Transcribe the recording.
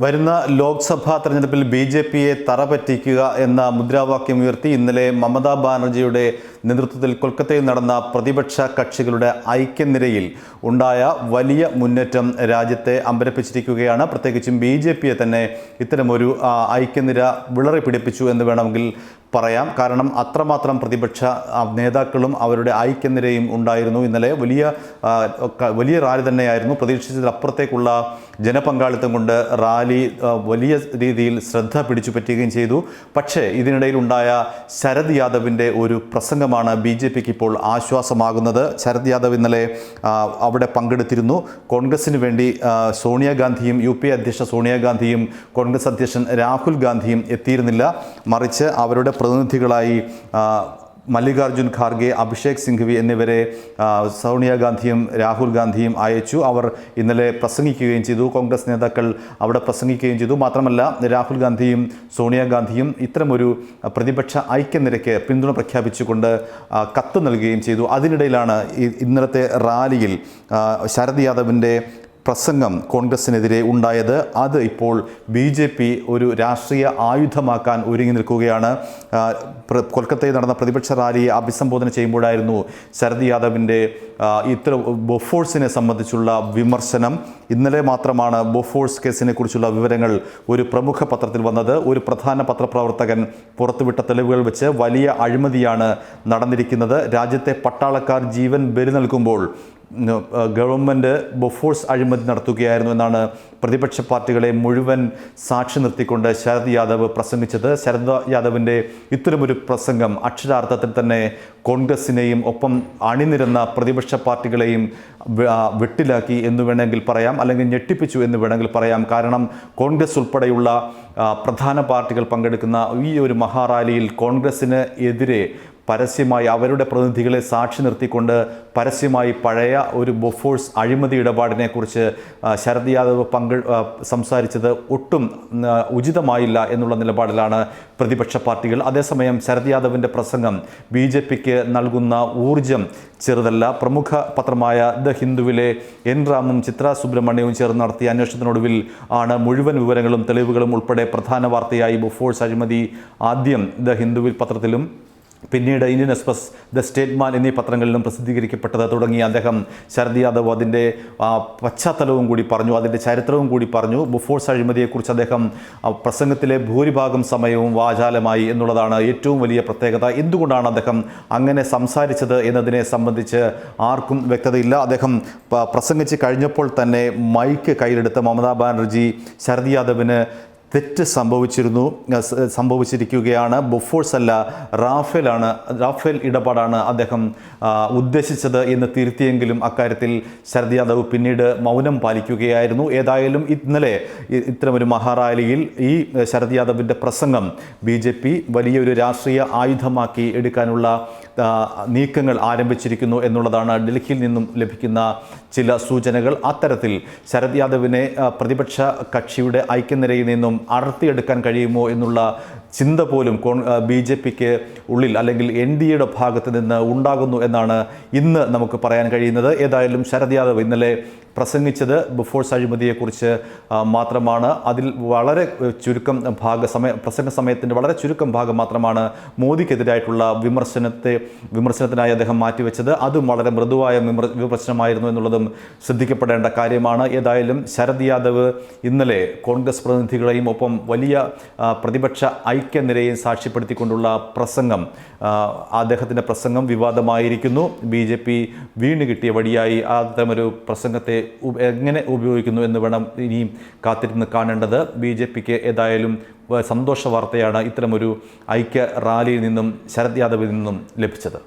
വരുന്ന ലോക്സഭാ തെരഞ്ഞെടുപ്പിൽ B J പിയെ തറപറ്റിക്കുക എന്ന മുദ്രാവാക്യം ഉയർത്തി ഇന്നലെ മമതാ ബാനർജിയുടെ നേതൃത്വത്തിൽ കൊൽക്കത്തയിൽ നടന്ന പ്രതിപക്ഷ കക്ഷികളുടെ ഐക്യനിരയിൽ ഉണ്ടായ വലിയ മുന്നേറ്റം രാജ്യത്തെ അമ്പരപ്പിച്ചിരിക്കുകയാണ്. പ്രത്യേകിച്ചും ബി ജെ പിയെ തന്നെ ഇത്തരമൊരു ഐക്യനിര വിളറി പിടിപ്പിച്ചു എന്ന് വേണമെങ്കിൽ പറയാം. കാരണം അത്രമാത്രം പ്രതിപക്ഷ നേതാക്കളും അവരുടെ ഐക്യനിരയും ഉണ്ടായിരുന്നു. ഇന്നലെ വലിയ വലിയ റാലി തന്നെയായിരുന്നു. പ്രതീക്ഷിച്ചതിലപ്പുറത്തേക്കുള്ള ജനപങ്കാളിത്തം കൊണ്ട് റാലി വലിയ രീതിയിൽ ശ്രദ്ധ പിടിച്ചു പറ്റുകയും ചെയ്തു. പക്ഷേ ഇതിനിടയിലുണ്ടായ ശരത് യാദവിന്റെ ഒരു പ്രസംഗമാണ് ബി ജെ പിക്ക് ഇപ്പോൾ ആശ്വാസമാകുന്നത്. ശരത് യാദവ് ഇന്നലെ അവിടെ പങ്കെടുത്തിരുന്നു. കോൺഗ്രസിന് വേണ്ടി സോണിയാഗാന്ധിയും യു പി അധ്യക്ഷ സോണിയാഗാന്ധിയും കോൺഗ്രസ് അധ്യക്ഷൻ രാഹുൽ ഗാന്ധിയും എത്തിയിരുന്നില്ല. മറിച്ച് അവരുടെ പ്രതിനിധികളായി മല്ലികാർജുൻ ഖാർഗെ അഭിഷേക് സിംഘ്വി എന്നിവരെ സോണിയാഗാന്ധിയും രാഹുൽ ഗാന്ധിയും അയച്ചു. അവർ ഇന്നലെ പ്രസംഗിക്കുകയും ചെയ്തു. കോൺഗ്രസ് നേതാക്കൾ അവിടെ പ്രസംഗിക്കുകയും ചെയ്തു. മാത്രമല്ല രാഹുൽ ഗാന്ധിയും സോണിയാഗാന്ധിയും ഇത്തരമൊരു പ്രതിപക്ഷ ഐക്യനിരക്ക് പിന്തുണ പ്രഖ്യാപിച്ചുകൊണ്ട് കത്ത് നൽകുകയും ചെയ്തു. അതിനിടയിലാണ് ഇന്നലത്തെ റാലിയിൽ ശരദ് യാദവിന്റെ പ്രസംഗം കോൺഗ്രസിനെതിരെ ഉണ്ടായത്. അത് ഇപ്പോൾ ബി ജെ പി ഒരു രാഷ്ട്രീയ ആയുധമാക്കാൻ ഒരുങ്ങി നിൽക്കുകയാണ്. കൊൽക്കത്തയിൽ നടന്ന പ്രതിപക്ഷ റാലിയെ അഭിസംബോധന ചെയ്യുമ്പോഴായിരുന്നു ശരത് യാദവിന്റെ ഇത്ര ബൊഫോഴ്സിനെ സംബന്ധിച്ചുള്ള വിമർശനം. ഇന്നലെ മാത്രമാണ് ബൊഫോഴ്സ് കേസിനെ കുറിച്ചുള്ള വിവരങ്ങൾ ഒരു പ്രമുഖ പത്രത്തിൽ വന്നത്. ഒരു പ്രധാന പത്രപ്രവർത്തകൻ പുറത്തുവിട്ട തെളിവുകൾ വെച്ച് വലിയ അഴിമതിയാണ് നടന്നിരിക്കുന്നത്. രാജ്യത്തെ പട്ടാളക്കാർ ജീവൻ ബലി നൽകുമ്പോൾ ഗവൺമെന്റ് ബൊഫോഴ്സ് അഴിമതി നടത്തുകയായിരുന്നു എന്നാണ് പ്രതിപക്ഷ പാർട്ടികളെ മുഴുവൻ സാക്ഷി നിർത്തിക്കൊണ്ട് ശരത് യാദവ് പ്രസംഗിച്ചത്. ശരത് യാദവിന്റെ ഇത്തരമൊരു പ്രസംഗം അക്ഷരാർത്ഥത്തിൽ തന്നെ കോൺഗ്രസിനെയും ഒപ്പം അണിനിരന്ന പ്രതിപക്ഷ പാർട്ടികളെയും വെട്ടിലാക്കി എന്ന് വേണമെങ്കിൽ പറയാം അല്ലെങ്കിൽ ഞെട്ടിപ്പിച്ചു എന്ന് വേണമെങ്കിൽ പറയാം. കാരണം കോൺഗ്രസ് ഉൾപ്പെടെയുള്ള പ്രധാന പാർട്ടികൾ പങ്കെടുക്കുന്ന ഈ ഒരു മഹാറാലിയിൽ കോൺഗ്രസിന് എതിരെ പരസ്യമായി അവരുടെ പ്രതിനിധികളെ സാക്ഷി നിർത്തിക്കൊണ്ട് പരസ്യമായി പഴയ ഒരു ബൊഫോഴ്സ് അഴിമതി ഇടപാടിനെക്കുറിച്ച് ശരദ് യാദവ് പങ്കെ സംസാരിച്ചത് ഒട്ടും ഉചിതമായില്ല എന്നുള്ള നിലപാടിലാണ് പ്രതിപക്ഷ പാർട്ടികൾ. അതേസമയം ശരത് യാദവിന്റെ പ്രസംഗം ബി ജെ പിക്ക് നൽകുന്ന ഊർജം ചെറുതല്ല. പ്രമുഖ പത്രമായ ദ ഹിന്ദുവിലെ എൻ രാമും ചിത്ര സുബ്രഹ്മണ്യവും ചേർന്ന് നടത്തിയ അന്വേഷണത്തിനൊടുവിൽ ആണ് മുഴുവൻ വിവരങ്ങളും തെളിവുകളും ഉൾപ്പെടെ പ്രധാന വാർത്തയായി ബൊഫോഴ്സ് അഴിമതി ആദ്യം ദ ഹിന്ദുവിൽ പത്രത്തിലും പിന്നീട് ഇന്ത്യൻ എക്സ്പ്രസ് ദ സ്റ്റേറ്റ്മാൻ എന്നീ പത്രങ്ങളിലും പ്രസിദ്ധീകരിക്കപ്പെട്ടത് തുടങ്ങി. അദ്ദേഹം ശരത് യാദവ് അതിന്റെ പശ്ചാത്തലവും കൂടി പറഞ്ഞു അതിന്റെ ചരിത്രവും കൂടി പറഞ്ഞു. ബുഫോഴ്സ് അഴിമതിയെക്കുറിച്ച് അദ്ദേഹം പ്രസംഗത്തിലെ ഭൂരിഭാഗം സമയവും വാചാലമായി എന്നുള്ളതാണ് ഏറ്റവും വലിയ പ്രത്യേകത. എന്തുകൊണ്ടാണ് അദ്ദേഹം അങ്ങനെ സംസാരിച്ചത് എന്നതിനെ സംബന്ധിച്ച് ആർക്കും വ്യക്തതയില്ല. അദ്ദേഹം പ്രസംഗിച്ച് കഴിഞ്ഞപ്പോൾ തന്നെ മൈക്ക് കയ്യിലെടുത്ത് മമതാ ബാനർജി ശരത് യാദവിന് തെറ്റ് സംഭവിച്ചിരുന്നു സംഭവിച്ചിരിക്കുകയാണ്. ബൊഫോഴ്സ് അല്ല റാഫേലാണ് റാഫേൽ ഇടപാടാണ് അദ്ദേഹം ഉദ്ദേശിച്ചത് എന്ന് തിരുത്തിയെങ്കിലും അക്കാര്യത്തിൽ ശരത് യാദവ് പിന്നീട് മൗനം പാലിക്കുകയായിരുന്നു. ഏതായാലും ഇന്നലെ ഇത്തരമൊരു മഹാറാലിയിൽ ഈ ശരത് യാദവിന്റെ പ്രസംഗം ബി വലിയൊരു രാഷ്ട്രീയ ആയുധമാക്കി എടുക്കാനുള്ള നീക്കങ്ങൾ ആരംഭിച്ചിരിക്കുന്നു എന്നുള്ളതാണ് ഡൽഹിയിൽ നിന്നും ലഭിക്കുന്ന ചില സൂചനകൾ. അത്തരത്തിൽ ശരത് യാദവിനെ പ്രതിപക്ഷ കക്ഷിയുടെ ഐക്യനിരയിൽ നിന്നും അടർത്തിയെടുക്കാൻ കഴിയുമോ എന്നുള്ള ചിന്ത പോലും കോൺ ബി ജെ പിക്ക് ഉള്ളിൽ അല്ലെങ്കിൽ എൻ ഡി എയുടെ ഭാഗത്ത് നിന്ന് ഉണ്ടാകുന്നു എന്നാണ് ഇന്ന് നമുക്ക് പറയാൻ കഴിയുന്നത്. ഏതായാലും ശരത് യാദവ് ഇന്നലെ പ്രസംഗിച്ചത് ബുഫോഴ്സ് അഴിമതിയെക്കുറിച്ച് മാത്രമാണ്. അതിൽ വളരെ ചുരുക്കം ഭാഗ സമയ പ്രസംഗ സമയത്തിന്റെ വളരെ ചുരുക്കം ഭാഗം മാത്രമാണ് മോദിക്കെതിരായിട്ടുള്ള വിമർശനത്തെ വിമർശനത്തിനായി അദ്ദേഹം മാറ്റിവെച്ചത്. അതും വളരെ മൃദുവായ വിമർ വിമർശനമായിരുന്നു എന്നുള്ളതും ശ്രദ്ധിക്കപ്പെടേണ്ട കാര്യമാണ്. ഏതായാലും ശരത് യാദവ് ഇന്നലെ കോൺഗ്രസ് പ്രതിനിധികളെയും ഒപ്പം വലിയ പ്രതിപക്ഷ ഐക്യനിരയെയും സാക്ഷ്യപ്പെടുത്തിക്കൊണ്ടുള്ള പ്രസംഗം അദ്ദേഹത്തിന്റെ പ്രസംഗം വിവാദമായിരിക്കുന്നു. ബി ജെ പി വീണ് കിട്ടിയ വഴിയായി അത്തരമൊരു പ്രസംഗത്തെ എങ്ങനെ ഉപയോഗിക്കുന്നു എന്ന് വേണം ഇനിയും കാത്തിരുന്ന് കാണേണ്ടത്. ബി ജെ പിക്ക് ഏതായാലും സന്തോഷ വാർത്തയാണ് ഇത്തരമൊരു ഐക്യ റാലിയിൽ നിന്നും ശരത് യാദവിൽ നിന്നും ലഭിച്ചത്.